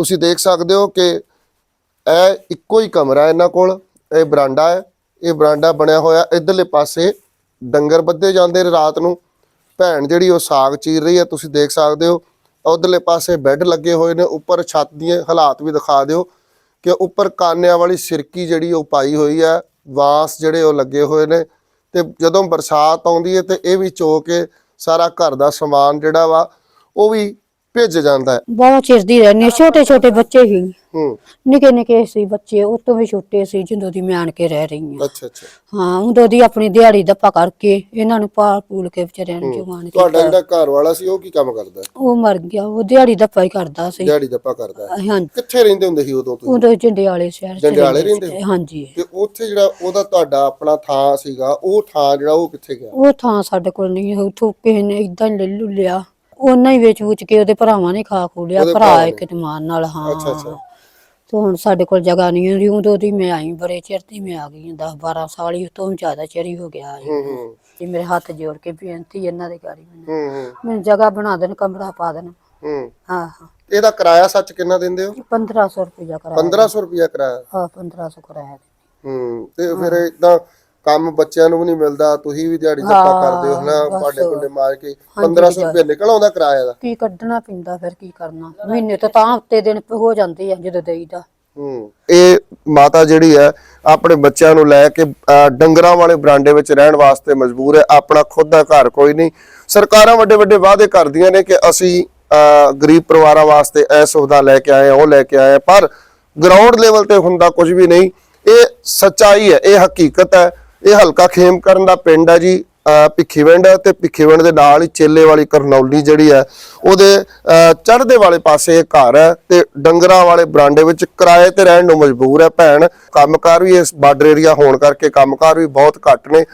ਤੁਸੀਂ ਦੇਖ ਸਕਦੇ ਹੋ ਕਿ ਇਹ ਇੱਕੋ ਹੀ ਕਮਰਾ ਇਹਨਾਂ ਕੋਲ, ਇਹ ਬਰਾਂਡਾ ਹੈ, ਇਹ ਬਰਾਂਡਾ ਬਣਿਆ ਹੋਇਆ ਇਧਰਲੇ ਪਾਸੇ ਡੰਗਰ ਬੱਧੇ ਜਾਂਦੇ ਨੇ ਰਾਤ ਨੂੰ। ਭੈਣ ਜਿਹੜੀ ਉਹ ਸਾਗ ਚੀਰ ਰਹੀ ਹੈ, ਤੁਸੀਂ ਦੇਖ ਸਕਦੇ ਹੋ। ਉਧਰਲੇ ਪਾਸੇ ਬੈੱਡ ਲੱਗੇ ਹੋਏ ਨੇ, ਉੱਪਰ ਛੱਤ ਦੀਆਂ ਹਾਲਾਤ ਵੀ ਦਿਖਾ ਦਿਓ ਕਿ ਉੱਪਰ ਕਾਨਿਆਂ ਵਾਲੀ ਸਿਰਕੀ ਜਿਹੜੀ ਉਹ ਪਾਈ ਹੋਈ ਹੈ, ਵਾਂਸ ਜਿਹੜੇ ਉਹ ਲੱਗੇ ਹੋਏ ਨੇ। ਤੇ ਜਦੋਂ ਬਰਸਾਤ ਆਉਂਦੀ ਹੈ ਤੇ ਇਹ ਵੀ ਚੋ ਕੇ ਸਾਰਾ ਘਰ ਦਾ ਸਮਾਨ ਜਿਹੜਾ ਵਾ, ਉਹ ਵੀ ਭਿੱਜ ਜਾਂਦਾ ਹੈ। ਬਹੁਤ ਚਿਰ ਦੀ ਰਹਿੰਦੀ ਹਾਂ। ਛੋਟੇ ਛੋਟੇ ਬੱਚੇ ਸੀ ਹੂੰ। ਨਿੱਕੇ ਨਿੱਕੇ ਸੀ ਬੱਚੇ ਉਹ ਤੋਂ ਵੀ ਛੋਟੇ ਸੀ ਜਦੋਂ ਦੀ ਮੈਂ ਆਣ ਕੇ ਰਹਿ ਰਹੀ ਹਾਂ। ਅੱਛਾ ਅੱਛਾ। ਹਾਂ ਉਦੋਂ ਦੀ ਆਪਣੀ ਦਿਹਾੜੀ ਦੱਪਾ ਕਰਕੇ ਇਹਨਾਂ ਨੂੰ ਪਾਲ ਪੂਲ ਕੇ ਵਿਚਾਰਿਆਂ ਨੂੰ ਜਵਾਨ ਤੁਹਾਡਾ ਕੀਤਾ ਜਿਹੜਾ ਘਰ ਵਾਲਾ ਸੀ ਉਹ ਕੀ ਕੰਮ ਕਰਦਾ? ਹੈ? ਉਹ ਮਰ ਗਿਆ। ਉਹ ਦਿਹਾੜੀ ਦੱਪਾ ਹੀ ਕਰਦਾ ਸੀ। ਦਿਹਾੜੀ ਦੱਪਾ ਕਰਦਾ। ਹੈ। ਹਾਂਜੀ। ਕਿੱਥੇ ਰਹਿੰਦੇ ਹੁੰਦੇ ਸੀ ਉਦੋਂ ਤੁਸੀਂ? ਉਦੋਂ ਜੰਡਿਆਲੇ ਸ਼ਹਿਰ ਚ ਜੰਡਿਆਲੇ ਰਹਿੰਦੇ। ਹਾਂਜੀ। ਤੇ ਉੱਥੇ ਜਿਹੜਾ ਉਹਦਾ ਤੁਹਾਡਾ ਆਪਣਾ ਥਾਂ ਸੀਗਾ ਉਹ ਥਾਂ ਜਿਹੜਾ ਉਹ ਕਿੱਥੇ ਗਿਆ? ਉਹ ਥਾਂ ਸਾਡੇ ਕੋਲ ਨਹੀਂ ਹੈ ਉਥੋਂ ਕਿਸੇ ਨੇ ਇਦਾਂ ਹੀ ਲੈ ਲੂ ਲਿਆ ਉਹਨਾਂ ਹੀ ਵੇਚ ਵੁਚ ਕੇ ਉਹਦੇ ਭਰਾਵਾਂ ਨੇ ਖਾ ਖੂ ਲਿਆ ਉਹਦੇ ਭਰਾ ਇੱਕ ਮਾਨ ਨਾਲ ਹਾਂ। ਅੱਛਾ, ਅੱਛਾ। ਤੇ ਹੁਣ ਸਾਡੇ ਕੋਲ ਜਗ੍ਹਾ ਨਹੀਂ ਹੈ ਉਦੋਂ ਦੀ ਮੈਂ ਆਈ ਬੜੇ ਚਿਰ ਦੀ ਮੈਂ ਆ ਗਈ 10 12 ਸਾਲ ਹੀ ਉਸ ਤੋਂ ਵੀ ਜ਼ਿਆਦਾ ਚਿਰ ਹੀ ਹੋ ਗਿਆ ਹੈ ਹੂੰ ਹੂੰ। ਤੇ ਮੇਰੇ ਹੱਥ ਜੋੜ ਕੇ ਬੇਨਤੀ ਇਹਨਾਂ ਦੇ ਗਾੜੀ ਮੈਨੂੰ। ਹੂੰ ਹੂੰ। ਮੈਨੂੰ ਜਗ੍ਹਾ ਬਣਾ ਦੇਣ ਕਮਰਾ ਪਾ ਦੇਣ। ਹੂੰ। ਹਾਂ ਹਾਂ। ਇਹਦਾ ਕਿਰਾਇਆ ਸੱਚ ਕਿੰਨਾ ਦਿੰਦੇ ਹੋ? 1500 ਰੁਪਇਆ ਕਰਾਇਆ। 1500 ਰੁਪਿਆ ਕਿਰਾਇਆ। ਹਾਂ 1500 ਕਰਾਇਆ। ਹੂੰ ਤੇ ਫਿਰ ਇਦਾਂ ਕੰਮ ਬੱਚਿਆਂ ਨੂੰ ਵੀ ਨਹੀਂ ਮਿਲਦਾ ਤੁਸੀਂ ਵੀ ਦਿਹਾੜੀ ਹਾਂ, ਕਰਦੇ ਹੋ ਨਾ। ਭਾਂਡੇ ਭੁੰਡੇ ਮਾਰ ਕੇ 1500 ਰੁਪਏ ਨਿਕਲ ਆਉਂਦਾ ਕਿਰਾਇਆ ਦਾ। ਕੀ ਕੱਢਣਾ ਪੈਂਦਾ ਫਿਰ ਕੀ ਕਰਨਾ? ਮਹੀਨੇ ਤੋਂ ਤਾਂ ਹਫ਼ਤੇ ਦਿਨ ਹੋ ਜਾਂਦੇ ਆ ਜਦੋਂ ਦੇਈਦਾ। ਹੂੰ ਇਹ ਮਾਤਾ ਜਿਹੜੀ ਹੈ ਆਪਣੇ ਬੱਚਿਆਂ ਨੂੰ ਲੈ ਕੇ ਡੰਗਰਾਂ ਵਾਲੇ ਬਰਾਂਡੇ ਵਿੱਚ ਰਹਿਣ ਵਾਸਤੇ ਮਜਬੂਰ ਹੈ ਆਪਣਾ ਖੁਦ ਦਾ ਘਰ ਕੋਈ ਨਹੀਂ। ਸਰਕਾਰਾਂ ਵੱਡੇ ਵੱਡੇ ਵਾਅਦੇ ਕਰਦੀਆਂ ਨੇ ਕਿ ਅਸੀਂ ਗਰੀਬ ਪਰਿਵਾਰਾਂ ਵਾਸਤੇ ਇਹ ਸੁਵਿਧਾ ਲੈ ਕੇ ਆਏ ਉਹ ਲੈ ਕੇ ਆਏ ਪਰ ਗਰਾਊਂਡ ਲੈਵਲ ਤੇ ਹੁੰਦਾ ਕੁਝ ਵੀ ਨਹੀਂ। ਇਹ ਸੱਚਾਈ ਹੈ ਇਹ ਹਕੀਕਤ ਹੈ। ਇਹ ਹਲਕਾ ਖੇਮ ਕਰਨ ਦਾ ਪਿੰਡ ਹੈ ਜੀ ਅਹ ਭਿੱਖੀਵਿੰਡ ਤੇ ਭਿੱਖੀਵਿੰਡ ਦੇ ਨਾਲ ਹੀ ਚੇਲੇ ਵਾਲੀ ਕਰਨੌਲੀ ਜਿਹੜੀ ਹੈ ਉਹਦੇ ਚੜ੍ਹਦੇ ਵਾਲੇ ਪਾਸੇ ਇਹ ਘਰ ਹੈ ਤੇ ਡੰਗਰਾਂ ਵਾਲੇ ਬਰਾਂਡੇ ਵਿੱਚ ਕਿਰਾਏ ਤੇ ਰਹਿਣ ਨੂੰ ਮਜਬੂਰ ਹੈ ਭੈਣ। ਕੰਮਕਾਰ ਵੀ ਇਸ ਬਾਰਡਰ ਏਰੀਆ ਹੋਣ ਕਰਕੇ ਕੰਮਕਾਰ ਵੀ ਬਹੁਤ ਘੱਟ ਨੇ।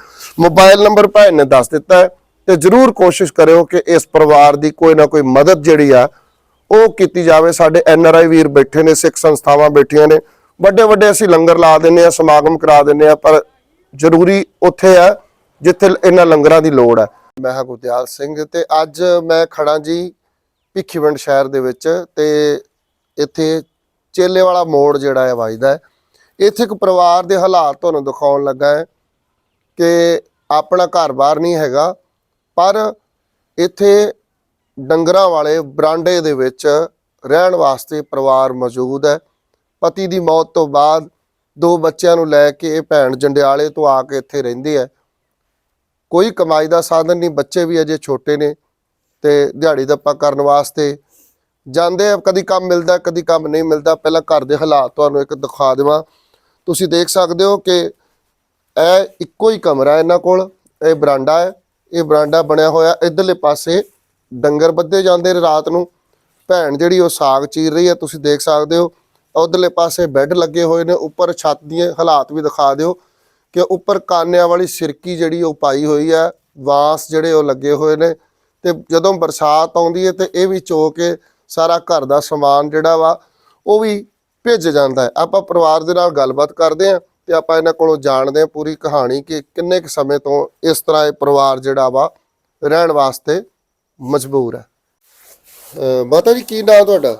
ਮੋਬਾਈਲ ਨੰਬਰ ਭੈਣ ਨੇ ਦੱਸ ਦਿੱਤਾ ਹੈ, ਤੇ ਜਰੂਰ ਕੋਸ਼ਿਸ਼ ਕਰਿਓ ਕਿ ਇਸ ਪਰਿਵਾਰ ਦੀ ਕੋਈ ਨਾ ਕੋਈ ਮਦਦ ਜਿਹੜੀ ਆ, ਉਹ ਕੀਤੀ ਜਾਵੇ। ਸਾਡੇ ਐਨ ਆਰ ਆਈ ਵੀਰ ਬੈਠੇ ਨੇ, ਸਿੱਖ ਸੰਸਥਾਵਾਂ ਬੈਠੀਆਂ ਨੇ। ਵੱਡੇ ਵੱਡੇ ਅਸੀਂ ਲੰਗਰ ਲਾ ਦਿੰਨੇ ਆ ਸਮਾਗਮ ਕਰਾ ਦਿੰਨੇ ਆ ਪਰ ਜ਼ਰੂਰੀ ਉੱਥੇ ਆ, ਜਿੱਥੇ ਇਹਨਾਂ ਲੰਗਰਾਂ ਦੀ ਲੋੜ ਹੈ ਮੈਂ ਹਾਂ ਗੁਰਦਿਆਲ ਸਿੰਘ ਤੇ ਅੱਜ ਮੈਂ ਖੜਾ ਜੀ ਭਿੱਖੀਵਿੰਡ ਸ਼ਹਿਰ ਦੇ ਵਿੱਚ ਤੇ ਇੱਥੇ ਚੇਲੇ ਵਾਲਾ ਮੋੜ ਜਿਹੜਾ ਹੈ, ਵੱਜਦਾ ਹੈ। ਇੱਥੇ ਇੱਕ ਪਰਿਵਾਰ ਦੇ ਹਾਲਾਤ ਤੁਹਾਨੂੰ ਦਿਖਾਉਣ ਲੱਗਾ ਹੈ ਕਿ ਆਪਣਾ ਘਰ-ਬਾਰ ਨਹੀਂ ਹੈਗਾ, ਪਰ ਇੱਥੇ ਡੰਗਰਾਂ ਵਾਲੇ ਬਰਾਂਡੇ ਦੇ ਵਿੱਚ ਰਹਿਣ ਵਾਸਤੇ ਪਰਿਵਾਰ ਮੌਜੂਦ ਹੈ। ਪਤੀ ਦੀ ਮੌਤ ਤੋਂ ਬਾਅਦ ਦੋ ਬੱਚਿਆਂ ਨੂੰ ਲੈ ਕੇ ਇਹ ਭੈਣ ਜੰਡਿਆਲੇ ਤੋਂ ਆ ਕੇ ਇੱਥੇ ਰਹਿੰਦੀ ਹੈ। ਕੋਈ ਕਮਾਈ ਦਾ ਸਾਧਨ ਨਹੀਂ, ਬੱਚੇ ਵੀ ਅਜੇ ਛੋਟੇ ਨੇ ਤੇ ਦਿਹਾੜੀ ਦੱਪਾ ਕਰਨ ਵਾਸਤੇ ਜਾਂਦੇ ਆ। ਕਦੀ ਕੰਮ ਮਿਲਦਾ, ਕਦੀ ਕੰਮ ਨਹੀਂ ਮਿਲਦਾ। ਪਹਿਲਾਂ ਘਰ ਦੇ ਹਾਲਾਤ ਤੁਹਾਨੂੰ ਇੱਕ ਦਿਖਾ ਦੇਵਾਂ। ਤੁਸੀਂ ਦੇਖ ਸਕਦੇ ਹੋ ਕਿ ਇਹ ਇੱਕੋ ਹੀ ਕਮਰਾ ਇਹਨਾਂ ਕੋਲ। ਇਹ ਬਰਾਂਡਾ ਹੈ। ਇਹ ਬਰਾਂਡਾ ਬਣਿਆ ਹੋਇਆ ਇਧਰਲੇ ਪਾਸੇ ਡੰਗਰ ਬੱਧੇ ਜਾਂਦੇ ਨੇ ਰਾਤ ਨੂੰ। ਭੈਣ ਜਿਹੜੀ ਉਹ ਸਾਗ ਚੀਰ ਰਹੀ ਹੈ, ਤੁਸੀਂ ਦੇਖ ਸਕਦੇ ਹੋ। ਉਧਰਲੇ ਪਾਸੇ ਬੈੱਡ ਲੱਗੇ ਹੋਏ ਨੇ, ਉੱਪਰ ਛੱਤ ਦੀਆਂ ਹਾਲਾਤ ਵੀ ਦਿਖਾ ਦਿਓ ਕਿ ਉੱਪਰ ਕਾਨਿਆਂ ਵਾਲੀ ਸਿਰਕੀ ਜਿਹੜੀ ਉਹ ਪਾਈ ਹੋਈ ਹੈ, ਵਾਂਸ ਜਿਹੜੇ ਉਹ ਲੱਗੇ ਹੋਏ ਨੇ ਤੇ ਜਦੋਂ ਬਰਸਾਤ ਆਉਂਦੀ ਹੈ ਤੇ ਇਹ ਵੀ ਚੋ ਕੇ ਸਾਰਾ ਘਰ ਦਾ ਸਮਾਨ ਜਿਹੜਾ ਵਾ ਉਹ ਵੀ ਭਿੱਜ ਜਾਂਦਾ ਹੈ। ਆਪਾਂ ਪਰਿਵਾਰ ਦੇ ਨਾਲ ਗੱਲਬਾਤ ਕਰਦੇ ਹਾਂ ਤੇ ਆਪਾਂ ਇਹਨਾਂ ਕੋਲੋਂ ਜਾਣਦੇ ਹਾਂ ਪੂਰੀ ਕਹਾਣੀ ਕਿ ਕਿੰਨੇ ਕੁ ਸਮੇਂ ਤੋਂ ਇਸ ਤਰ੍ਹਾਂ ਇਹ ਪਰਿਵਾਰ ਜਿਹੜਾ ਵਾ ਰਹਿਣ ਵਾਸਤੇ ਮਜਬੂਰ ਹੈ। ਅਹ ਮਾਤਾ ਜੀ, ਕੀ ਨਾਮ ਤੁਹਾਡਾ?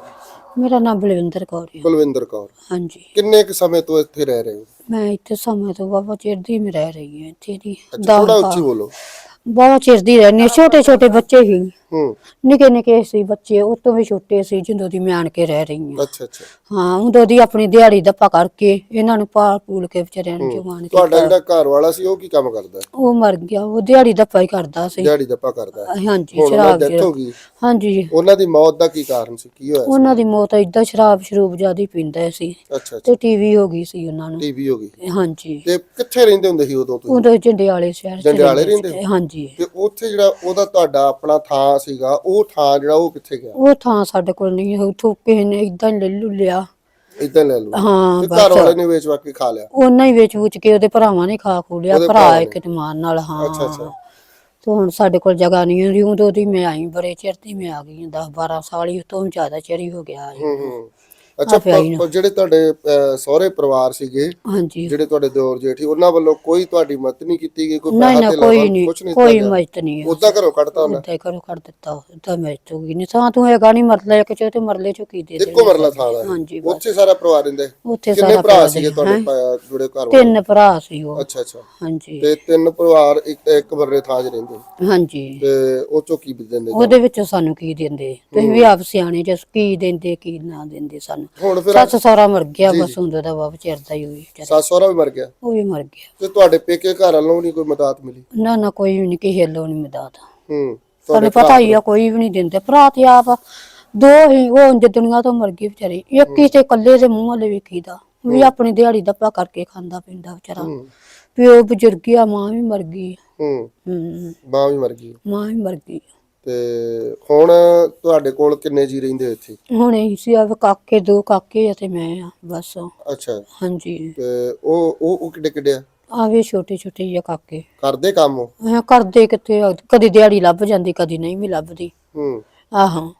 ਮੇਰਾ ਨਾਮ ਬਲਵਿੰਦਰ ਕੌਰ ਹੈ ਕੁਲਵਿੰਦਰ ਕੌਰ। ਹਾਂਜੀ। ਕਿੰਨੇ ਕੁ ਸਮੇਂ ਤੋਂ ਇੱਥੇ ਰਹਿ ਰਹੇ ਹੋ? ਮੈਂ ਇੱਥੇ ਸਮੇਂ ਤੋਂ ਬਾਬਾ ਚਿਰ ਦੀ ਮੈਂ ਰਹਿ ਰਹੀ ਹਾਂ ਇੱਥੇ ਦੀ ਅੱਛਾ ਥੋੜਾ ਉੱਚੀ ਬੋਲੋ। ਬਹੁਤ ਚਿਰ ਦੀ ਰਹਿੰਦੀ ਹਾਂ। ਛੋਟੇ ਛੋਟੇ ਬੱਚੇ ਹੂੰ। ਨਿੱਕੇ ਨਿੱਕੇ ਸੀ ਬੱਚੇ ਉਹ ਤੋਂ ਵੀ ਛੋਟੇ ਸੀ ਜਦੋਂ ਦੀ ਮੈਂ ਆਣ ਕੇ ਰਹਿ ਰਹੀ ਹਾਂ। ਅੱਛਾ ਅੱਛਾ। ਹਾਂ ਉਦੋਂ ਦੀ ਆਪਣੀ ਦਿਹਾੜੀ ਦੱਪਾ ਕਰਕੇ ਇਹਨਾਂ ਨੂੰ ਪਾਲ ਪੂਲ ਕੇ ਵਿਚਾਰਿਆਂ ਨੂੰ ਜਵਾਨ ਤੁਹਾਡਾ ਕੀਤਾ ਜਿਹੜਾ ਘਰ ਵਾਲਾ ਸੀ ਉਹ ਕੀ ਕੰਮ ਕਰਦਾ? ਉਹ ਮਰ ਗਿਆ ਉਹ ਦਿਹਾੜੀ ਦੱਪਾ ਹੀ ਕਰਦਾ ਸੀ। ਦਿਹਾੜੀ ਦੱਪਾ ਕਰਦਾ। ਹਾਂਜੀ ਸ਼ਰਾਬ ਦੀ ਡੈਥ ਹੋ ਗਈ। ਹਾਂਜੀ। ਉਹਨਾਂ ਦੀ ਮੌਤ ਦਾ ਕੀ ਕਾਰਨ ਸੀ? ਕੀ ਹੋਇਆ? ਉਹਨਾਂ ਦੀ ਮੌਤ ਏਦਾਂ ਸ਼ਰਾਬ ਸ਼ਰੂਬ ਜ਼ਿਆਦਾ ਪੀਂਦਾ ਸੀ। ਅੱਛਾ ਅੱਛਾ। ਤੇ ਟੀਵੀ ਹੋ ਗਈ ਸੀ ਉਹਨਾਂ ਨੂੰ। ਟੀਵੀ ਹੋ ਗਈ। ਹਾਂਜੀ। ਤੇ ਕਿੱਥੇ ਰਹਿੰਦੇ ਹੁੰਦੇ ਸੀ ਉਦੋਂ ਤੁਸੀਂ? ਉਦੋਂ ਜੰਡਿਆਲੇ ਸ਼ਹਿਰ ਚ ਜੰਡਿਆਲੇ ਰਹਿੰਦੇ। ਹਾਂਜੀ। ਤੇ ਉੱਥੇ ਜਿਹੜਾ ਉਹਦਾ ਤੁਹਾਡਾ ਆਪਣਾ ਥਾਂ ਸੀਗਾ ਉਹ ਥਾਂ ਜਿਹੜਾ ਉਹ ਕਿੱਥੇ ਗਿਆ? ਉਹ ਥਾਂ ਸਾਡੇ ਕੋਲ ਨਹੀਂ ਹੈ ਉਥੋਂ ਕਿਸੇ ਨੇ ਇਦਾਂ ਲੈ ਲੂ ਲਿਆ। ਇਦਾਂ ਲੈ ਲਓ ਹਾਂ ਤੇ ਬਸ। ਘਰ ਵਾਲੇ ਨੇ ਵੇਚ ਵਾਕੇ ਖਾ ਲਿਆ? ਉਹਨਾਂ ਹੀ ਵੇਚ ਵੁਚ ਕੇ ਉਹਦੇ ਭਰਾਵਾਂ ਨੇ ਖਾ ਖੂ ਲਿਆ ਉਹਦੇ ਭਰਾ ਭਰਾਵਾਂ ਇੱਕ ਮਾਨ ਨਾਲ ਹਾਂ। ਅੱਛਾ ਅੱਛਾ। ਤੇ ਹੁਣ ਸਾਡੇ ਕੋਲ ਜਗ੍ਹਾ ਨਹੀਂ ਹੈ ਉਦੋਂ ਦੀ ਮੈਂ ਆਈ ਬੜੇ ਚਿਰ ਦੀ ਮੈਂ ਆ ਗਈ 10 12 ਸਾਲ ਹੀ ਤੋਂ ਵੀ ਜ਼ਿਆਦਾ ਚਿਰ ਹੀ ਹੋ ਗਿਆ। ਹੈ ਹੂੰ ਹੂੰ। ਅੱਛਾ ਹੀ ਪ- ਜਿਹੜੇ ਤੁਹਾਡੇ ਅਹ, ਸਹੁਰੇ ਪਰਿਵਾਰ ਸੀਗੇ ਹਾਂਜੀ। ਜਿਹੜੇ ਤੁਹਾਡੇ ਦਿਓਰ ਜੇਠੀ ਉਹਨਾਂ ਵੱਲੋਂ ਕੋਈ ਤੁਹਾਡੀ ਮਦਦ ਨਹੀਂ ਕੀਤੀ ਗਈ ਕੋਈ ਨਹੀਂ ਪੈਸਾ ਨਾ ਧੇਲਾ ਕੋਈ ਵੱਲ ਨਹੀਂ ਕੋਈ ਮਦਦ ਨਹੀਂ ਹੈ। ਉਦਾਂ ਘਰੋਂ ਕੱਢਤਾ ਉਹਨਾਂ? ਹੀ ਕਰੋ ਕਰ ਦਿੱਤਾ ਉਦਾਂ ਮੈਂ ਚੁਗੀ ਨਹੀਂ। ਤਾਂ ਤੂੰ ਹੈਗਾ ਨਹੀਂ ਮਰਲੇ ਇੱਕ ਚੋ ਤੇ ਮਰਲੇ ਚੋ ਕੀ ਦੇ ਦੇ ਇੱਕੋ ਮਰਲਾ ਥਾਂ ਦਾ ਹਾਂਜੀ ਬਸ। ਉੱਥੇ ਸਾਰਾ ਪਰਿਵਾਰ ਰਹਿੰਦੇ ਉੱਥੇ ਕਿੰਨੇ ਸਾਰਾ ਭਰਾ ਪਰਿਵਾਰ ਸੀਗੇ ਹੈਂ? ਤੁਹਾਡੇ ਪ- ਜੁੜੇ ਘਰ ਵਾਲੇ? ਤਿੰਨ ਭਰਾ ਸੀ ਉਹ। ਅੱਛਾ ਅੱਛਾ। ਹਾਂਜੀ। ਤੇ ਤਿੰਨ ਪਰਿਵਾਰ ਇੱਕ ਇੱਕ ਮਰਲੇ ਥਾਂ 'ਚ ਰਹਿੰਦੇ? ਹਾਂਜੀ। ਤੇ ਉਹ ਚੋਂ ਕੀ ਦਿੰਦੇ ਉਹਦੇ ਵਿੱਚੋਂ ਸਾਨੂੰ ਕੀ ਦਿੰਦੇ? ਤੁਸੀਂ ਵੀ ਆਪ ਸਿਆਣੇ ਜਿਸ ਕੀ ਦਿੰਦੇ ਕੀ ਨਾ ਦਿੰਦੇ ਸਾਨੂੰ? ਹੁਣ ਫਿਰ ਸੱਸ ਸਹੁਰਾ ਮਰ ਗਿਆ ਬਸ ਹੁੰਦਾ ਦਾ ਬਾਪ ਚਿਰਦਾ ਹੀ ਹੋਈ। ਸੱਸ ਸਹੁਰਾ ਵੀ ਮਰ ਗਿਆ? ਉਹ ਵੀ ਮਰ ਗਿਆ। ਤੇ ਤੁਹਾਡੇ ਪੇਕੇ ਘਰ ਵੱਲੋਂ ਨਹੀਂ ਕੋਈ ਮਦਦ ਮਿਲੀ? ਨਾ ਨਾ ਕੋਈ ਵੀ ਨਹੀਂ ਕਿਸੇ ਲੋ ਨਹੀਂ ਮਦਦ। ਹੂੰ ਸਾਨੂੰ ਪਤਾ ਹੀ ਆ ਕੋਈ ਵੀ ਨਹੀਂ ਦਿੰਦੇ। ਭਰਾ ਤੇ ਆਪ ਦੋ ਹੀ ਉਹ ਉਂਝ ਦੁਨੀਆ ਤੋਂ ਮਰ ਗਏ ਵਿਚਾਰੇ। ਇੱਕ ਹੀ। ਤੇ ਇਕੱਲੇ ਦੇ ਮੂੰਹ ਵਾਲੇ ਵੇਖੀਦਾ। ਵੀ ਆਪਣੀ ਦਿਹਾੜੀ ਦੱਪਾ ਕਰਕੇ ਖਾਂਦਾ ਪੀਂਦਾ ਵਿਚਾਰਾ। ਵੀ ਉਹ ਬਜ਼ੁਰਗੀ ਆ ਮਾਂ ਵੀ ਮਰ ਗਈ। ਹੂੰ। ਮਾਂ ਵੀ ਮਰ ਗਈ। ਮਾਂ ਵੀ ਮਰ ਗਈ। ਤੇ ਹੁਣ ਤੁਹਾਡੇ ਕੋਲ ਕਿੰਨੇ ਜੀ ਰਹਿੰਦੇ ਹੋ ਇੱਥੇ? ਹੁਣ ਇਹ ਸੀ ਆ ਕਾਕੇ ਦੋ ਕਾਕੇ ਆ ਤੇ ਮੈਂ ਆ ਬਸ। ਅੱਛਾ। ਹਾਂਜੀ। ਤੇ ਉਹ ਉਹ ਉਹ ਕਿੱਡੇ ਕਿੱਡੇ ਆ? ਆਵੇ ਛੋਟੇ ਛੋਟੇ ਜਿਹੇ ਕਾਕੇ। ਕਰਦੇ ਕੰਮ ਉਹ? ਐ ਕਰਦੇ ਕਿੱਥੇ ਆ, ਕਦੀ ਦਿਹਾੜੀ ਲੱਭ ਜਾਂਦੀ ਕਦੀ ਨਹੀਂ ਵੀ ਲੱਭਦੀ। ਹੂੰ। ਆਹਾਂ।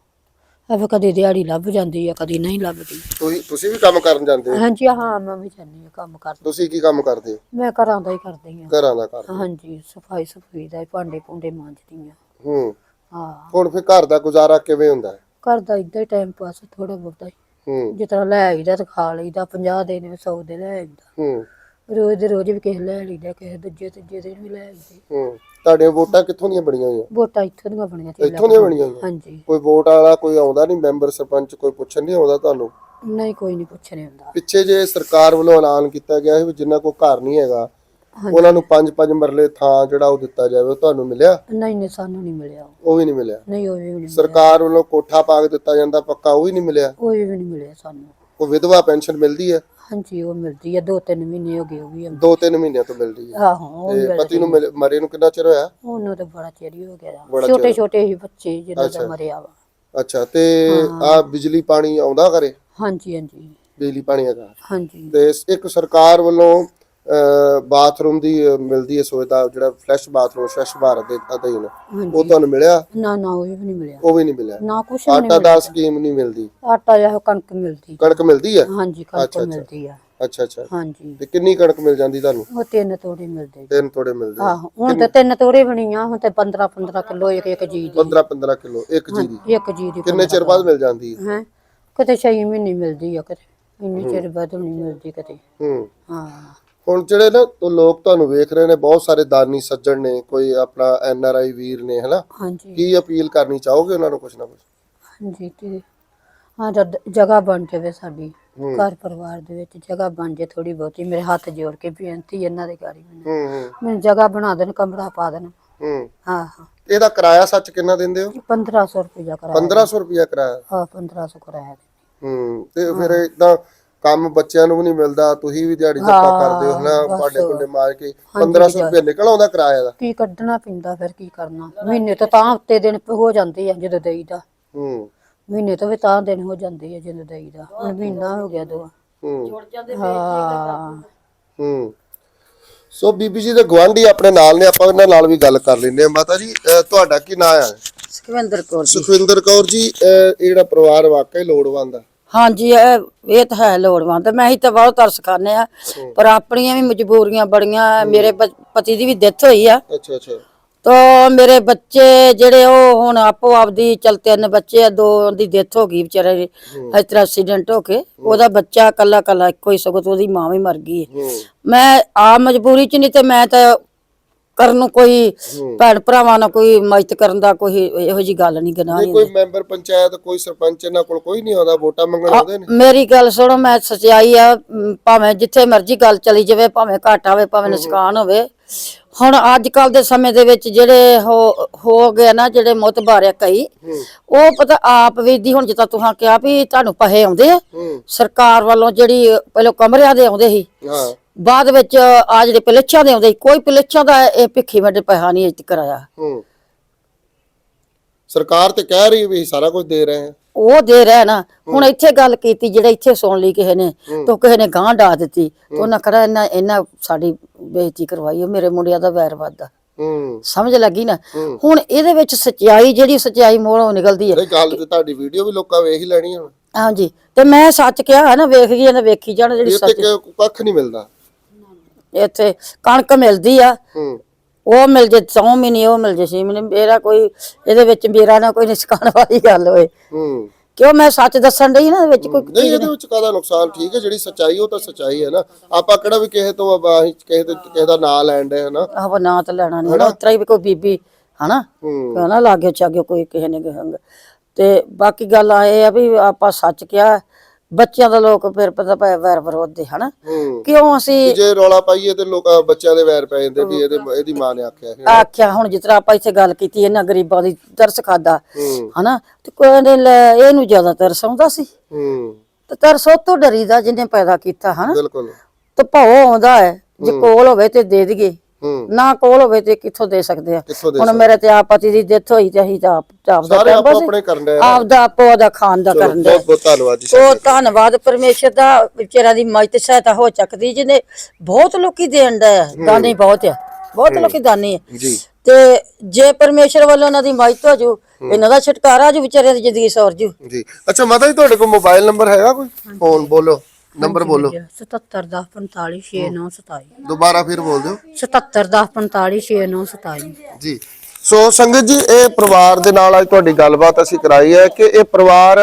ਆਵੇ ਕਦੀ ਦਿਹਾੜੀ ਲੱਭ ਜਾਂਦੀ ਆ ਕਦੀ ਨਹੀਂ ਲੱਭਦੀ। ਤੁਸੀਂ ਤੁਸੀਂ ਵੀ ਕੰਮ ਕਰਨ ਜਾਂਦੇ ਹੋ? ਹਾਂਜੀ ਹਾਂ ਮੈਂ ਵੀ ਜਾਂਦੀ ਹਾਂ ਕੰਮ ਕਰਦੀ ਤੁਸੀਂ ਕੀ ਕੰਮ ਕਰਦੇ ਹੋ? ਮੈਂ ਘਰਾਂ ਦਾ ਹੀ ਕਰਦੀ ਹਾਂ। ਘਰਾਂ ਦਾ ਕਰਦੇ ਹਾਂਜੀ ਸਫ਼ਾਈ ਸਫ਼ਾਈ ਦਾ ਹੀ, ਭਾਂਡੇ ਭੁੰਡੇ ਮਾਂਜਦੀ ਆ ਹੂੰ। ਹਾਂ। ਹੁਣ ਫਿਰ ਘਰ ਦਾ ਗੁਜ਼ਾਰਾ ਕਿਵੇਂ ਹੁੰਦਾ ਹੈ? ਘਰ ਦਾ ਇਦਾਂ ਹੀ ਟਾਈਮ ਪਾਸ ਥੋੜਾ ਬਹੁਤਾ ਹੀ। ਹੂੰ। ਜਿਸ ਤਰ੍ਹਾਂ ਲੈ ਆਈਦਾ ਤੇ ਖਾ ਲਈਦਾ 50 ਦੇ ਨੇ 100 ਦੇ ਲੈ ਆਈਦਾ। ਹੂੰ। ਰੋਜ਼ ਦੇ ਰੋਜ਼ ਵੀ ਕਿਸੇ ਲੈ ਲਈਦਾ ਕਿਸੇ ਦੂਜੇ ਤੀਜੇ ਦਿਨ ਵੀ ਲੈ ਆਈਦੇ। ਹੂੰ। ਤੁਹਾਡੀਆਂ ਵੋਟਾਂ ਕਿੱਥੋਂ ਦੀਆਂ ਬਣੀਆਂ ਹੋਈਆਂ? ਵੋਟਾਂ ਇੱਥੋਂ ਦੀਆਂ ਬਣੀਆਂ ਸੀ ਇੱਥੋਂ ਦੀਆਂ ਬਣੀਆਂ ਹੋਈਆਂ? ਹਾਂਜੀ। ਕੋਈ ਵੋਟ ਵਾਲਾ ਕੋਈ ਆਉਂਦਾ ਨਹੀਂ ਮੈਂਬਰ ਸਰਪੰਚ ਕੋਈ ਪੁੱਛਣ ਨਹੀਂ ਆਉਂਦਾ ਤੁਹਾਨੂੰ? ਨਹੀਂ ਕੋਈ ਨਹੀਂ ਪੁੱਛਣੇ ਹੁੰਦਾ ਪਿੱਛੇ ਜੇ ਸਰਕਾਰ ਵੱਲੋਂ ਐਲਾਨ ਕੀਤਾ ਗਿਆ ਸੀ ਵੀ ਜਿੰਨਾ ਕੋ ਘਰ ਨਹੀਂ ਹੈਗਾ। ਉਹਨਾਂ ਨੂੰ ਪੰਜ ਪੰਜ ਮਰਲੇ ਥਾਂ ਜਿਹੜਾ ਉਹ ਦਿੱਤਾ ਜਾਵੇ ਉਹ ਤੁਹਾਨੂੰ ਮਿਲਿਆ? ਨਹੀਂ ਨਹੀਂ ਸਾਨੂੰ ਨਹੀਂ ਮਿਲਿਆ। ਉਹ। ਵੀ ਨਹੀਂ ਮਿਲਿਆ? ਨਹੀਂ ਉਹ ਵੀ ਨਹੀਂ ਸਰਕਾਰ ਵੱਲੋਂ ਕੋਠਾ ਪਾ ਕੇ ਦਿੱਤਾ ਜਾਂਦਾ ਪੱਕਾ ਉਹ ਵੀ ਨਹੀਂ ਮਿਲਿਆ? ਉਹ ਵੀ ਨਹੀਂ ਮਿਲਿਆ ਸਾਨੂੰ। ਉਹ ਵਿਧਵਾ ਪੈਨਸ਼ਨ ਮਿਲਦੀ ਹੈ? ਹਾਂਜੀ ਉਹ ਮਿਲਦੀ ਦੋ ਤਿੰਨ ਮਹੀਨੇ ਹੋ ਗਏ ਉਹ ਵੀ ਦੋ ਤਿੰਨ ਮਹੀਨਿਆਂ ਤੋਂ ਮਿਲਦੀ ਹੈ। ਆਹੋ ਤੇ ਮਿਲ- ਪਤੀ ਨੂੰ ਮਿਲੇ- ਮਰੇ ਨੂੰ ਕਿੰਨਾ ਚਿਰ ਹੋਇਆ? ਉਹਨੂੰ ਤਾਂ ਬੜਾ ਚਿਰ ਹੀ ਹੋ ਗਿਆ। ਛੋਟੇ ਛੋਟੇ ਹੀ ਬੱਚੇ ਜਿਹਨਾਂ ਅੱਛਾ। ਦਾ ਮਰਿਆ ਵਾ। ਅੱਛਾ ਤੇ ਆ ਬਿਜਲੀ ਪਾਣੀ ਆਉਂਦਾ ਕਰੇ ਹਾਂਜੀ ਹਾਂਜੀ। ਬਿਜਲੀ ਪਾਣੀ ਹੈਗਾ। ਹਾਂਜੀ। ਤੇ ਇੱਕ ਸਰਕਾਰ ਵੱਲੋਂ ਬਾਥਰੂਮ ਦੀ ਮਿਲਦੀ ਹੈ ਸੁਵਿਧਾ ਜਿਹੜਾ ਫਲੈਸ਼ ਬਾਥਰੂਮ ਸਵੱਛ ਭਾਰਤ ਦੇ ਅਧੀਨ ਉਹ ਤੁਹਾਨੂੰ ਮਿਲਿਆ? ਨਾ ਨਾ ਉਹ ਵੀ ਨਹੀਂ ਮਿਲਿਆ। ਉਹ ਵੀ ਨਹੀਂ ਮਿਲਿਆ। ਨਾ ਕੁਛ ਵੀ ਨਹੀਂ ਆਟਾ ਦਾ ਸਕੀਮ ਨਹੀਂ ਮਿਲਦੀ। ਆਟਾ ਜਾਂ ਕਣਕ ਮਿਲਦੀ। ਕਣਕ ਮਿਲਦੀ ਹੈ? ਹਾਂਜੀ ਕਣਕ ਮਿਲਦੀ ਆ। ਅੱਛਾ ਅੱਛਾ। ਹਾਂਜੀ। ਤੇ ਕਿੰਨੀ ਕਣਕ ਮਿਲ ਜਾਂਦੀ ਤੁਹਾਨੂੰ? ਉਹ ਤਿੰਨ ਤੋੜੇ ਮਿਲਦੇ ਤਿੰਨ ਥੋੜੇ ਮਿਲਦੇ। ਆਹੋ ਹੁਣ ਤੇ ਤਿੰਨ ਤੋੜੇ ਬਣੀਆਂ ਹੁਣ ਤੇ 15 15 ਕਿਲੋ ਇੱਕ ਇੱਕ ਜੀ ਦੀ 15 15 ਕਿਲੋ ਇੱਕ ਜੀ ਦੀ ਇੱਕ ਜੀ ਦੀ ਕਿੰਨੇ ਚਿਰ ਬਾਅਦ ਮਿਲ ਜਾਂਦੀ ਹੈ? ਹੈ? ਕਿਤੇ 6 ਮਹੀਨੇ ਮਿਲਦੀ ਆ ਕਿਤੇ। ਇੰਨੇ ਚਿਰ ਬਾਅਦ ਨਹੀਂ ਮਿਲਦੀ ਕਿਤੇ। ਹੂੰ। ਹਾਂ। ਹੁਣ ਜਿਹੜੇ ਨਾ ਉਹ ਲੋਕ ਤੁਹਾਨੂੰ ਵੇਖ ਰਹੇ ਨੇ ਬਹੁਤ ਸਾਰੇ ਦਾਨੀ ਸੱਜਣ ਨੇ ਕੋਈ ਆਪਣਾ ਐਨ ਆਰ ਆਈ ਵੀਰ ਨੇ ਹਨਾ? ਹਾਂਜੀ। ਕੀ ਅਪੀਲ ਕਰਨੀ ਚਾਹੋਗੇ ਉਹਨਾਂ ਨੂੰ ਕੁਛ ਨਾ ਕੁਛ? ਹਾਂਜੀ ਤੇ ਹਾਂ ਜਦ ਜਗ੍ਹਾ ਬਣ ਜਾਵੇ ਸਾਡੀ ਘਰ ਪਰਿਵਾਰ ਦੇ ਵਿੱਚ ਜਗ੍ਹਾ ਬਣ ਜੇ ਥੋੜੀ ਬਹੁਤੀ ਮੇਰੇ ਹੱਥ ਜੋੜ ਕੇ ਬੇਨਤੀ ਇਹਨਾਂ ਦੇ ਗਾੜੀ ਮੈਨੂੰ ਹੂੰ ਹੂੰ। ਮੈਨੂੰ ਜਗ੍ਹਾ ਬਣਾ ਦੇਣ ਕਮਰਾ ਪਾ ਦੇਣ। ਹੂੰ। ਹਾਂ ਹਾਂ। ਇਹਦਾ ਕਿਰਾਇਆ ਸੱਚ ਕਿੰਨਾ ਦਿੰਦੇ ਹੋ? 1500 ਰੁਪਇਆ ਕਰਾਇਆ। 1500 ਰੁਪਿਆ ਕਿਰਾਇਆ। ਹਾਂ 1500 ਕਰਾਇਆ। ਹੂੰ ਤੇ ਫਿਰ ਇਦਾਂ ਕੰਮ ਬੱਚਿਆਂ ਨੂੰ ਵੀ ਨਹੀਂ ਮਿਲਦਾ ਤੁਸੀਂ ਵੀ ਦਿਹਾੜੀ ਧੱਪਾ ਕਰਦੇ ਹੋ ਹਨਾ ਭਾਂਡੇ ਭੁੰਡੇ ਮਾਰ ਕੇ 1500 ਰੁਪਿਆ ਨਿਕਲ ਆਉਂਦਾ ਕਿਰਾਇਆ ਦਾ। ਕੀ ਕੱਢਣਾ ਪੈਂਦਾ ਫਿਰ ਕੀ ਕਰਨਾ? ਮਹੀਨੇ ਤੋਂ ਤਾਂ ਹਫ਼ਤੇ ਦਿਨ ਹੋ ਜਾਂਦੇ ਆ ਜਦੋਂ ਦੇਈਦਾ ਹੂੰ। ਮਹੀਨੇ ਤੋਂ ਵੀ ਤਾਂ ਦਿਨ ਹੋ ਜਾਂਦੇ ਆ ਜਦੋਂ ਦੇਈਦਾ ਹੁਣ ਮਹੀਨਾ ਹੋ ਗਿਆ ਦੋ। ਹੂੰ। ਹਾਂ। ਹੂੰ। ਸੋ ਬੀਬੀ ਜੀ ਦੇ ਗਵਾਂਢੀ ਆਪਣੇ ਨਾਲ ਨੇ ਆਪਾਂ ਉਹਨਾਂ ਨਾਲ ਵੀ ਗੱਲ ਕਰ ਲੈਂਦੇ ਆ ਮਾਤਾ ਜੀ ਅਹ ਤੁਹਾਡਾ ਕੀ ਨਾਂ ਹੈ ਸੁਖਵਿੰਦਰ ਕੌਰ ਜੀ। ਸੁਖਵਿੰਦਰ ਕੌਰ ਜੀ ਅਹ ਇਹ ਜਿਹੜਾ ਪਰਿਵਾਰ ਵਾਕਈ ਲੋੜਵੰਦ ਆ। ਹਾਂਜੀ ਇਹ ਇਹ ਤਾਂ ਹੈ ਲੋੜਵੰਦ। ਮੈਂ ਹੀ ਤਾਂ ਬਹੁਤ ਤਰਸ ਖਾਨੇ ਆ। ਪਰ ਆਪਣੀਆਂ ਵੀ ਮਜਬੂਰੀਆਂ ਬੜੀਆਂ ਮੇਰੇ ਪਤੀ ਦੀ ਵੀ ਡੈਥ ਹੋਈ ਆ। ਅੱਛਾ ਅੱਛਾ। ਤਾਂ ਮੇਰੇ ਬੱਚੇ ਜਿਹੜੇ ਉਹ ਹੁਣ ਆਪੋ ਆਪਦੀ ਚਲ ਤਿੰਨ ਬੱਚੇ ਆ ਦੋ ਦੀ ਡੈਥ ਹੋ ਗਈ ਵਿਚਾਰੇ ਦੀ। ਇਸ ਤਰ੍ਹਾਂ ਐਕਸੀਡੈਂਟ ਹੋ ਕੇ ਉਹਦਾ ਬੱਚਾ ਕੱਲਾ ਕੱਲਾ ਇੱਕੋ ਹੀ ਸਗੋਂ ਤੇ ਉਹਦੀ ਮਾਂ ਵੀ ਮਰ ਗਈ ਹੈ। ਹੂੰ। ਮੈਂ ਆ ਮਜਬੂਰੀ ਚ ਨਹੀਂ ਤੇ ਮੈਂ ਤਾਂ ਕਰਨ ਨੂੰ ਕੋਈ ਭੈਣ ਭਰਾਵਾਂ ਨਾਲ ਕੋਈ ਮਦਦ ਕਰਨ ਦਾ ਕੋਈ ਇਹੋ ਜੀ ਗੱਲ ਨਹੀਂ ਗਨਾਹ ਨਹੀਂ ਕੋਈ ਮੈਂਬਰ ਪੰਚਾਇਤ ਕੋਈ ਸਰਪੰਚ ਇਹਨਾਂ ਕੋਲ ਕੋਈ ਨਹੀਂ ਆਉਂਦਾ ਵੋਟਾਂ ਮੰਗਣ ਆਉਂਦੇ ਨੇ। ਮੇਰੀ ਗੱਲ ਸੁਣੋ ਮੈਂ ਸਚਾਈ ਆ ਭਾਵੇਂ ਜਿੱਥੇ ਮਰਜ਼ੀ ਗੱਲ ਚਲੀ ਜਾਵੇ ਭਾਵੇਂ ਘਾਟਾ ਹੋਵੇ ਭਾਵੇਂ ਨੁਕਸਾਨ ਹੋਵੇ ਹੁਣ ਅੱਜ ਕੱਲ ਦੇ ਸਮੇਂ ਦੇ ਵਿੱਚ ਜਿਹੜੇ ਹੋ ਹੋ ਗਏ ਨਾ ਜਿਹੜੇ ਮੁਤਬਾਰੇ ਕਈ ਉਹ ਪਤਾ ਆਪ ਵੀ ਦੀ ਹੁਣ ਜਿੱਦਾਂ ਤੁਸੀਂ ਕਿਹਾ ਵੀ ਤੁਹਾਨੂੰ ਪੈਸੇ ਆਉਂਦੇ ਆ ਸਰਕਾਰ ਵੱਲੋਂ ਜਿਹੜੀ ਪਹਿਲਾਂ ਕਮਰਿਆਂ ਦੇ ਆਉਂਦੇ ਸੀ ਬਾਅਦ ਵਿੱਚ ਆ ਜਿਹੜੇ ਪਲਿੱਛਾਂ ਦੇ ਆਉਂਦੇ ਕੋਈ ਪਲਿੱਛਾਂ ਦਾ ਇਹ ਭਿੱਖੀ ਵੱਡੇ ਪੈਸਾ ਨਹੀਂ ਅਜੇ ਕਰਾਇਆ। ਹੂੰ। ਸਰਕਾਰ ਤੇ ਕਹਿ ਰਹੀ ਵੀ ਸਾਰਾ ਕੁਝ ਦੇ ਰਹੇ ਹਾਂ। ਉਹ ਦੇ ਰਹਿ ਨਾ ਹੁਣ ਇੱਥੇ ਗੱਲ ਕੀਤੀ ਜਿਹੜੇ ਇੱਥੇ ਸੁਣ ਲਈ ਕਿਸੇ ਨੇ ਤੋਂ ਕਿਸੇ ਨੇ ਗਾਂ ਡਾ ਦਿੱਤੀ ਉਹਨਾਂ ਕਰਾ ਇਹਨਾਂ ਇਹਨਾਂ ਸਾਡੀ ਬੇਇੱਜ਼ਤੀ ਕਰਵਾਈ ਹੈ, ਮੇਰੇ ਮੁੰਡਿਆਂ ਦਾ ਵੈਰ ਵੱਧਦਾ। ਹੂੰ। ਸਮਝ ਲੱਗੀ ਨਾ? ਹੁਣ ਇਹਦੇ ਵਿੱਚ ਸਚਾਈ ਜਿਹੜੀ ਸਚਾਈ ਮੋੜੋਂ ਨਿਕਲਦੀ ਹੈ। ਇਹ ਗੱਲ ਤੇ ਤੁਹਾਡੀ ਵੀਡੀਓ ਵੀ ਲੋਕਾਂ ਵੇਖ ਹੀ ਲੈਣੀ ਹੁਣ ਹਾਂਜੀ ਤੇ ਮੈਂ ਸੱਚ ਕਿਹਾ ਹੈ ਨਾ ਵੇਖ ਗਈ ਨਾ ਵੇਖੀ ਜਾਣ ਜਿਹੜੀ ਇਹ ਸੱਚ। ਕ- ਕੱਖ ਨਹੀਂ ਮਿਲਦਾ। ਇੱਥੇ ਕਣਕ ਮਿਲਦੀ ਆ ਉਹ ਮਿਲ ਜੇ 100 ਮਹੀਨੇ ਉਹ ਮਿਲ ਜੇ 6 ਮਹੀਨੇ। ਮੇਰਾ ਕੋਈ ਇਹਦੇ ਵਿੱਚ ਮੇਰਾ ਨਾ ਕੋਈ ਨਿਸਕਾਨ ਵਾਲੀ ਗੱਲ ਹੋਏ। ਹੂੰ। ਕਿਉਂ ਮੈਂ ਸੱਚ ਦੱਸਣ ਡਈ ਨਾ ਵਿੱਚ ਕੋਈ ਨਹੀਂ ਇਹਦੇ ਵਿੱਚ ਕਾਹਦਾ ਨੁਕਸਾਨ? ਠੀਕ ਹੈ ਜਿਹੜੀ ਸੱਚਾਈ ਉਹ ਤਾਂ ਸੱਚਾਈ ਹੈ ਨਾ। ਆਪਾਂ ਕਿਹੜਾ ਵੀ ਕਿਸੇ ਤੋਂ ਅਸੀਂ ਕਿਸੇ ਤੇ ਕਿਸੇ ਦਾ ਨਾਂ ਲੈਣ ਦੇ ਹਨਾ? ਆਹ ਨਾਂ ਤਾਂ ਲੈਣਾ ਨਹੀਂ ਨਾ ਉਤਰਾ ਹੀ ਵੀ ਕੋਈ ਬੀਬੀ ਹਨਾ? ਹੂੰ। ਕਹਿੰਦਾ ਲਾਗੇ ਚਾਗੇ ਕੋਈ ਕਿਸੇ ਨੇ ਕਹਾਂਗਾ ਤੇ ਬਾਕੀ ਗੱਲ ਆ ਇਹ ਆ ਵੀ ਆਪਾਂ ਸੱਚ ਕਿਹਾ ਬੱਚਿਆਂ ਦਾ ਲੋਕ ਫਿਰ ਪਤਾ ਪੈ ਵੈਰ ਵਿਰੋਧ ਦੇ ਹਨਾ। ਹੂੰ। ਕਿਉਂ ਅਸੀਂ ਜੇ ਰੌਲਾ ਪਾਈਏ ਤੇ ਲੋਕ ਬੱਚਿਆਂ ਦੇ ਵੈਰ ਪੈ ਜਾਂਦੇ ਵੀ ਇਹਦੇ ਇਹਦੀ ਮਾਂ ਨੇ ਆਖਿਆ ਹੈ। ਆਖਿਆ ਹੁਣ ਜਿਸ ਤਰ੍ਹਾਂ ਆਪਾਂ ਇੱਥੇ ਗੱਲ ਕੀਤੀ ਇਹਨਾਂ ਗਰੀਬਾਂ ਦੀ ਤਰਸ ਖਾਦਾ ਹੂੰ। ਹਨਾ? ਤੇ ਕੋਈ ਨੇ ਲੈ ਇਹਨੂੰ ਜ਼ਿਆਦਾ ਤਰਸ ਆਉਂਦਾ ਸੀ। ਹੂੰ। ਤੇ ਤਰਸ ਉਹ ਤੋਂ ਡਰੀਦਾ ਜਿਹਨੇ ਪੈਦਾ ਕੀਤਾ ਹਨਾ? ਬਿਲਕੁਲ। ਤੇ ਭਾਉ ਆਉਂਦਾ ਹੈ ਜੇ ਕੋਲ ਹੋਵੇ ਤੇ ਦੇ ਦਈਏ। ਨਾ ਕੋਲ ਹੋਵੇ ਤੇ ਕਿੱਥੋਂ ਦੇ ਸਕਦੇ ਆ। ਹੁਣ ਮੇਰੇ ਤੇ ਆਪ ਪਤੀ ਦੀ ਡੈਥ ਹੋਈ ਤੇ ਅਸੀਂ ਤਾਂ ਆਪ ਦਾ ਆਪੋ ਪਾਸ ਆਪਣੇ ਕਰਨ ਦੇ ਆਪ ਦਾ ਆਪੋ ਦਾ ਖਾਨ ਦਾ ਕਰਨ ਦੇ ਬਹੁਤ ਬਹੁਤ ਧੰਨਵਾਦ ਜੀ ਉਹ ਧੰਨਵਾਦ ਪਰਮੇਸ਼ਰ ਦਾ ਵਿਚਾਰਾਂ ਦੀ ਮਦਦ ਸਹਾਇਤਾ ਹੋ ਚੱਕਦੀ ਜਿਹਨੇ ਬਹੁਤ ਲੋਕੀ ਦੇਣ ਦਾ ਦਾਨੀ ਬਹੁਤ ਆ ਬਹੁਤ ਲੋਕੀ ਦਾਨੀ ਹੈ। ਜੀ। ਤੇ ਜੇ ਪਰਮੇਸ਼ਰ ਵੱਲੋਂ ਉਹਨਾਂ ਦੀ ਮਦਦ ਹੋ। ਜੂ ਇਹਨਾਂ ਦਾ ਛੁਟਕਾਰਾ ਜੂ ਵਿਚਾਰਿਆਂ ਦੀ ਜ਼ਿੰਦਗੀ ਸੌਰ ਜੂ। ਜੀ। ਅੱਛਾ ਮਾਤਾ ਜੀ ਤੁਹਾਡੇ ਕੋਲ ਮੋਬਾਈਲ ਨੰਬਰ ਹੈਗਾ ਕੋਈ? ਫੋਨ ਬੋਲੋ। ਨੰਬਰ ਬੋਲੋ। 77 10 45 6927 ਦੁਬਾਰਾ ਫਿਰ ਬੋਲ ਦਿਓ। 77 10 45 6927 ਜੀ। ਸੋ ਸੰਗਤ ਜੀ ਇਹ ਪਰਿਵਾਰ ਦੇ ਨਾਲ ਅੱਜ ਤੁਹਾਡੀ ਗੱਲਬਾਤ ਅਸੀਂ ਕਰਾਈ ਹੈ ਕਿ ਇਹ ਪਰਿਵਾਰ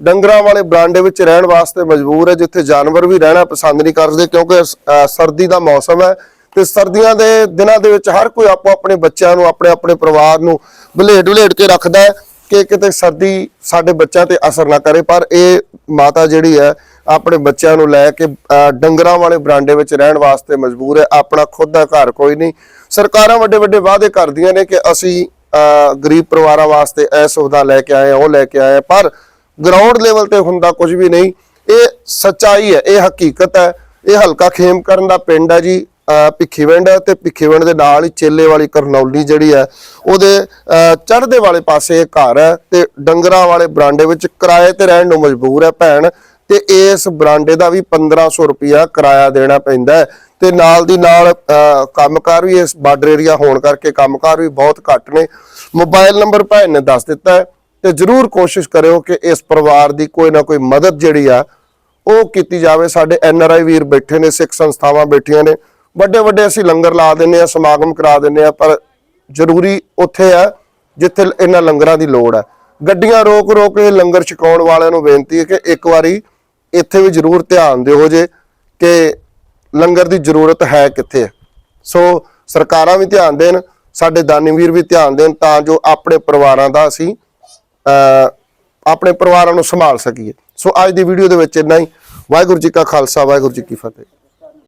ਡੰਗਰਾਂ ਵਾਲੇ ਬਰਾਂਡੇ ਵਿੱਚ ਰਹਿਣ ਵਾਸਤੇ ਮਜਬੂਰ ਹੈ ਜਿੱਥੇ ਜਾਨਵਰ ਵੀ ਰਹਿਣਾ ਪਸੰਦ ਨਹੀਂ ਕਰਦੇ ਕਿਉਂਕਿ ਸਰਦੀ ਦਾ ਮੌਸਮ ਹੈ ਤੇ ਸਰਦੀਆਂ ਦੇ ਦਿਨਾਂ ਦੇ ਵਿੱਚ ਹਰ ਕੋਈ ਆਪੋ ਆਪਣੇ ਬੱਚਿਆਂ ਨੂੰ ਆਪਣੇ ਆਪਣੇ ਪਰਿਵਾਰ ਨੂੰ ਬਲੇਡ ਬਲੇਡ ਕੇ ਰੱਖਦਾ ਹੈ ਕਿ ਕਿਤੇ ਸਰਦੀ ਸਾਡੇ ਬੱਚਿਆਂ ਤੇ ਅਸਰ ਨਾ ਕਰੇ ਪਰ ਇਹ ਮਾਤਾ ਜਿਹੜੀ ਹੈ ਆਪਣੇ ਬੱਚਿਆਂ ਨੂੰ ਲੈ ਕੇ ਅ, ਡੰਗਰਾਂ ਵਾਲੇ ਬਰਾਂਡੇ ਵਿੱਚ ਰਹਿਣ ਵਾਸਤੇ ਮਜਬੂਰ ਹੈ। ਆਪਣਾ ਖੁਦ ਦਾ ਘਰ ਕੋਈ ਨਹੀਂ। ਸਰਕਾਰਾਂ ਵੱਡੇ ਵੱਡੇ ਵਾਅਦੇ ਕਰਦੀਆਂ ਨੇ ਕਿ ਅਸੀਂ ਅ, ਗਰੀਬ ਪਰਿਵਾਰਾਂ ਵਾਸਤੇ ਇਹ ਸੁਵਿਧਾ ਲੈ ਕੇ ਆਏ ਉਹ ਲੈ ਕੇ ਆਏ ਪਰ ਗਰਾਊਂਡ ਲੈਵਲ ਤੇ ਹੁੰਦਾ ਕੁਝ ਵੀ ਨਹੀਂ। ਇਹ ਸੱਚਾਈ ਹੈ ਇਹ ਹਕੀਕਤ ਹੈ। ਇਹ ਹਲਕਾ ਖੇਮ ਕਰਨ ਦਾ ਪਿੰਡ ਹੈ ਜੀ ਅਹ ਭਿੱਖੀਵਿੰਡ ਤੇ ਭਿੱਖੀਵਿੰਡ ਦੇ ਨਾਲ ਹੀ ਚੇਲੇ ਵਾਲੀ ਕਰਨੌਲੀ ਜਿਹੜੀ ਹੈ ਉਹਦੇ ਅਹ ਚੜ੍ਹਦੇ ਵਾਲੇ ਪਾਸੇ ਇਹ ਘਰ ਹੈ ਤੇ ਡੰਗਰਾਂ ਵਾਲੇ ਬਰਾਂਡੇ ਵਿੱਚ ਕਿਰਾਏ ਤੇ ਰਹਿਣ ਨੂੰ ਮਜਬੂਰ ਹੈ ਭੈਣ। ਤੇ ਇਸ ਬਰਾਂਡੇ ਦਾ ਵੀ 1500 ਰੁਪਿਆ ਕਿਰਾਇਆ ਦੇਣਾ ਪੈਂਦਾ ਹੈ। ਤੇ ਨਾਲ ਦੀ ਨਾਲ ਅਹ ਕੰਮਕਾਰ ਵੀ ਇਸ ਬਾਰਡਰ ਏਰੀਆ ਹੋਣ ਕਰਕੇ ਕੰਮਕਾਰ ਵੀ ਬਹੁਤ ਘੱਟ ਨੇ। ਮੋਬਾਈਲ ਨੰਬਰ ਭੈਣ ਨੇ ਦੱਸ ਦਿੱਤਾ ਹੈ ਤੇ ਜਰੂਰ ਕੋਸ਼ਿਸ਼ ਕਰਿਓ ਕਿ ਇਸ ਪਰਿਵਾਰ ਦੀ ਕੋਈ ਨਾ ਕੋਈ ਮਦਦ ਜਿਹੜੀ ਆ, ਉਹ ਕੀਤੀ ਜਾਵੇ। ਸਾਡੇ ਐਨ ਆਰ ਆਈ ਵੀਰ ਬੈਠੇ ਨੇ, ਸਿੱਖ ਸੰਸਥਾਵਾਂ ਬੈਠੀਆਂ ਨੇ। ਵੱਡੇ ਵੱਡੇ ਅਸੀਂ ਲੰਗਰ ਲਾ ਦਿੰਨੇ ਆ ਸਮਾਗਮ ਕਰਾ ਦਿੰਨੇ ਆ ਪਰ ਜ਼ਰੂਰੀ ਉੱਥੇ ਆ, ਜਿੱਥੇ ਇਹਨਾਂ ਲੰਗਰਾਂ ਦੀ ਲੋੜ ਹੈ ਗੱਡੀਆਂ ਰੋਕ ਰੋਕ ਕੇ ਲੰਗਰ ਛਕਾਉਣ ਵਾਲਿਆਂ ਨੂੰ ਬੇਨਤੀ ਹੈ ਕਿ ਇੱਕ ਵਾਰੀ ਇੱਥੇ ਵੀ ਜ਼ਰੂਰ ਧਿਆਨ ਦਿਓ ਜੇ ਕਿ ਲੰਗਰ ਦੀ ਜ਼ਰੂਰਤ ਹੈ ਕਿੱਥੇ ਹੈ ਸੋ ਸਰਕਾਰਾਂ ਵੀ ਧਿਆਨ ਦੇਣ, ਸਾਡੇ ਦਾਨੀ ਵੀਰ ਵੀ ਧਿਆਨ ਦੇਣ ਤਾਂ ਜੋ ਆਪਣੇ ਪਰਿਵਾਰਾਂ ਦਾ ਅਸੀਂ ਆਪਣੇ ਪਰਿਵਾਰਾਂ ਨੂੰ ਸੰਭਾਲ ਸਕੀਏ। ਸੋ ਅੱਜ ਦੀ ਵੀਡੀਓ ਦੇ ਵਿੱਚ ਇੰਨਾ ਹੀ। ਵਾਹਿਗੁਰੂ ਜੀ ਕਾ ਖਾਲਸਾ, ਵਾਹਿਗੁਰੂ ਜੀ ਕੀ ਫਤਿਹ।